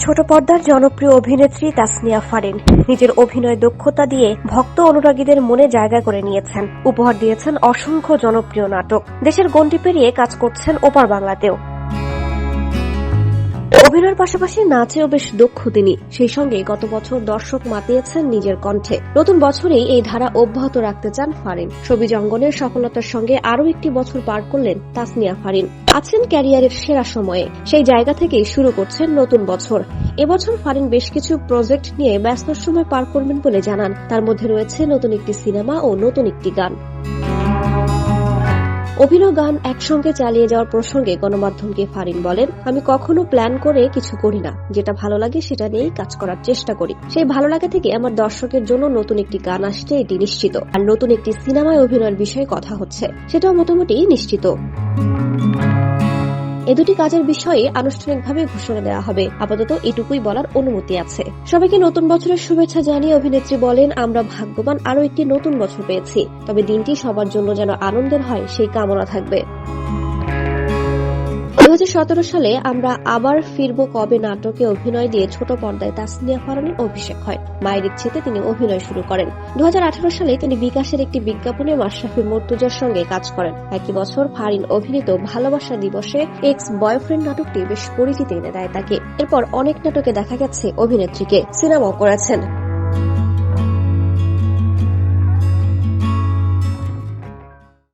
ছোট পর্দার জনপ্রিয় অভিনেত্রী তাসনিয়া ফারিন নিজের অভিনয় দক্ষতা দিয়ে ভক্ত অনুরাগীদের মনে জায়গা করে নিয়েছেন। উপহার দিয়েছেন অসংখ্য জনপ্রিয় নাটক। দেশের গণ্ডি পেরিয়ে কাজ করছেন ওপার বাংলাতেও। অভিনয়ের পাশাপাশি নাচেও বেশ দক্ষ তিনি। সেই সঙ্গে গত বছর দর্শক মাতিয়েছেন নিজের কণ্ঠে। নতুন বছরেই এই ধারা অব্যাহত রাখতে চান ফারিন। সবিজ অঙ্গনের সফলতার সঙ্গে আরও একটি বছর পার করলেন তাসনিয়া ফারিন। আছেন ক্যারিয়ারের সেরা সময়ে। সেই জায়গা থেকেই শুরু করছেন নতুন বছর। এবছর ফারিন বেশ কিছু প্রজেক্ট নিয়ে ব্যস্ত সময় পার করবেন বলে জানান। তার মধ্যে রয়েছে নতুন একটি সিনেমা ও নতুন একটি গান। অভিনয় গান একসঙ্গে চালিয়ে যাওয়ার প্রসঙ্গে গণমাধ্যমকে ফারিন বলেন, আমি কখনো প্ল্যান করে কিছু করি না। যেটা ভালো লাগে সেটা নিয়েই কাজ করার চেষ্টা করি। সেই ভালো লাগা থেকে আমার দর্শকের জন্য নতুন একটি গান আসছে, এটি নিশ্চিত। আর নতুন একটি সিনেমায় অভিনয়ের বিষয়ে কথা হচ্ছে। সেটাও মোটামুটি নিশ্চিত। এ দুটি কাজের বিষয়ে আনুষ্ঠানিকভাবে ঘোষণা দেওয়া হবে। আপাতত এটুকুই বলার অনুমতি আছে। সবাইকে নতুন বছরের শুভেচ্ছা জানিয়ে অভিনেত্রী বলেন, আমরা ভাগ্যবান আরও একটি নতুন বছর পেয়েছি। তবে দিনটি সবার জন্য যেন আনন্দের হয়, সেই কামনা থাকবে। সালে আমরা আবার ফিরবো কবে নাটকে অভিনয় দিয়ে ছোট পর্দায় তাসনিয়া ফারানের অভিষেক হয়। মায়ের ইচ্ছেতে তিনি অভিনয় শুরু করেন। দু হাজার আঠারো সালে তিনি বিকাশের একটি বিজ্ঞাপনে মাশরাফি মর্তুজার সঙ্গে কাজ করেন। একই বছর ফারিন অভিনীত ভালোবাসা দিবসে এক্স বয়ফ্রেন্ড নাটকটি বেশ পরিচিতি এনে দেয় তাকে। এরপর অনেক নাটকে দেখা গেছে অভিনেত্রীকে। সিনেমাও করেছেন।